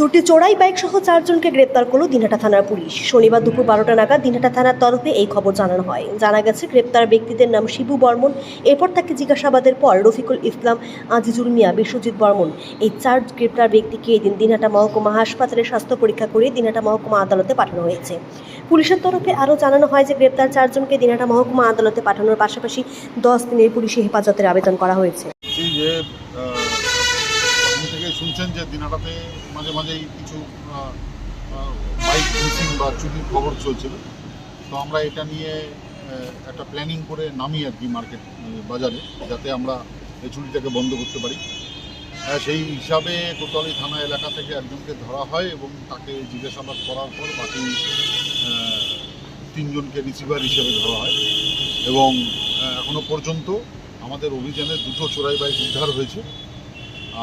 দুটি চোরাই বাইক সহ চারজনকে গ্রেপ্তার করল দিনহাটা থানার পুলিশ। শনিবার দুপুর বারোটা নাগাদ দিনহাটা থানার তরফে এই খবর জানানো হয়। জানা গেছে, গ্রেপ্তার ব্যক্তিদের নাম শিবু বর্মন। এরপর তাকে জিজ্ঞাসাবাদের পর রফিকুল ইসলাম, আজিজুল মিয়া, বিশ্বজিৎ বর্মন এই চার গ্রেপ্তার ব্যক্তিকে এদিন দিনহাটা মহকুমা হাসপাতালে স্বাস্থ্য পরীক্ষা করে দিনহাটা মহকুমা আদালতে পাঠানো হয়েছে। পুলিশের তরফে আরও জানানো হয় যে, গ্রেপ্তার চারজনকে দিনহাটা মহকুমা আদালতে পাঠানোর পাশাপাশি দশ দিনের পুলিশি হেফাজতের আবেদন করা হয়েছে বলছি যে আহ, আপনি থেকে শুনছেন যে দিনাটাতে মাঝে মাঝেই কিছু বাইক মিসিং বা চুরির খবর চলছিল। তো আমরা এটা নিয়ে একটা প্ল্যানিং করে নামি আর কি মার্কেট বাজারে, যাতে আমরা এই চুরিটাকে বন্ধ করতে পারি। সেই হিসাবে কোতোয়ালি থানা এলাকা থেকে একজনকে ধরা হয় এবং তাকে জিজ্ঞাসাবাদ করার পর বাকি তিনজনকে রিসিভার হিসেবে ধরা হয়। এবং এখনও পর্যন্ত আমাদের অভিযানে দুটো চোরাই বাইক উদ্ধার হয়েছে।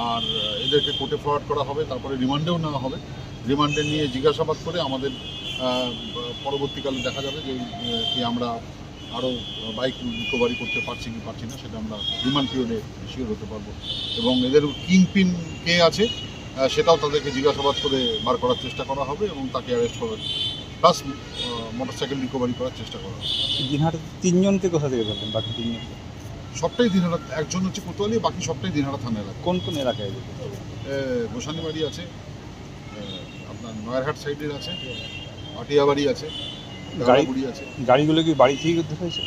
আর এদেরকে কোর্টে ফরওয়ার্ড করা হবে, তারপরে রিমান্ডেও নেওয়া হবে। রিমান্ডে নিয়ে জিজ্ঞাসাবাদ করে আমাদের পরবর্তীকালে দেখা যাবে যে কি আমরা আরও বাইক রিকভারি করতে পারছি কি পারছি না, সেটা আমরা রিমান্ড পিরিয়ডে শিওর হতে পারব। এবং এদের কিং পিন কে আছে সেটাও তাদেরকে জিজ্ঞাসাবাদ করে বার করার চেষ্টা করা হবে এবং তাকে অ্যারেস্ট করার প্লাস মোটরসাইকেল রিকভারি করার চেষ্টা করা হবে। তিনজনকে কোথা থেকে ধরলেন? বাকি তিনজনকে সবটাই দিনহাটা একজন হচ্ছে কোতোয়ালি বাকি সবটাই দিনহাটা থানা এলাকা। কোন কোন এলাকায়? গোসানি বাড়ি আছে আপনার নয়ারহাট সাইডের আছে আটিয়া বাড়ি আছে গাড়ি আছে। গাড়িগুলো কি বাড়ি থেকে উদ্ধার হয়েছে?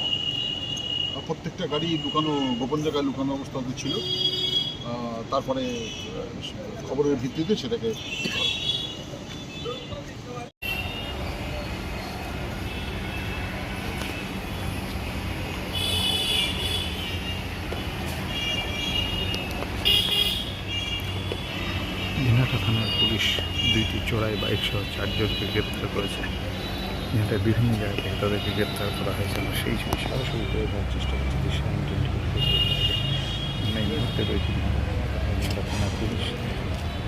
প্রত্যেকটা গাড়ি লুকানো গোপন জায়গায় লুকানো অবস্থাতে ছিল। তারপরে খবরের ভিত্তিতে সেটাকে দিনহাটা থানার পুলিশ দুইটি চোরাই বাইক সহ চারজনকে গ্রেপ্তার করেছে। দিনহাটার বিভিন্ন জায়গা থেকে তাদেরকে গ্রেপ্তার করা হয়েছে। আমরা সেই ছবি সরাসরি করে দেওয়ার চেষ্টা করছি যে সামনে আমরা মুহূর্তে রয়েছি থানার পুলিশ।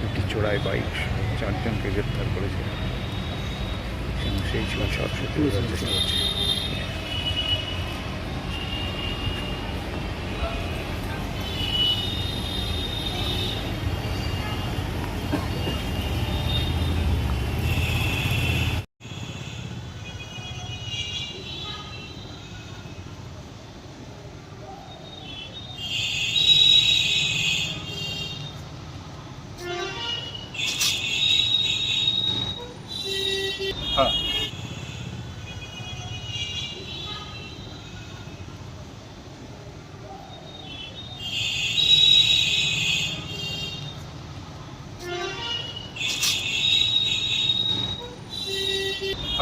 দুটি চোরাই বাইক চারজনকে গ্রেপ্তার করেছে। সেই ছবি সরাসরি করে দেওয়ার চেষ্টা করছি। 好。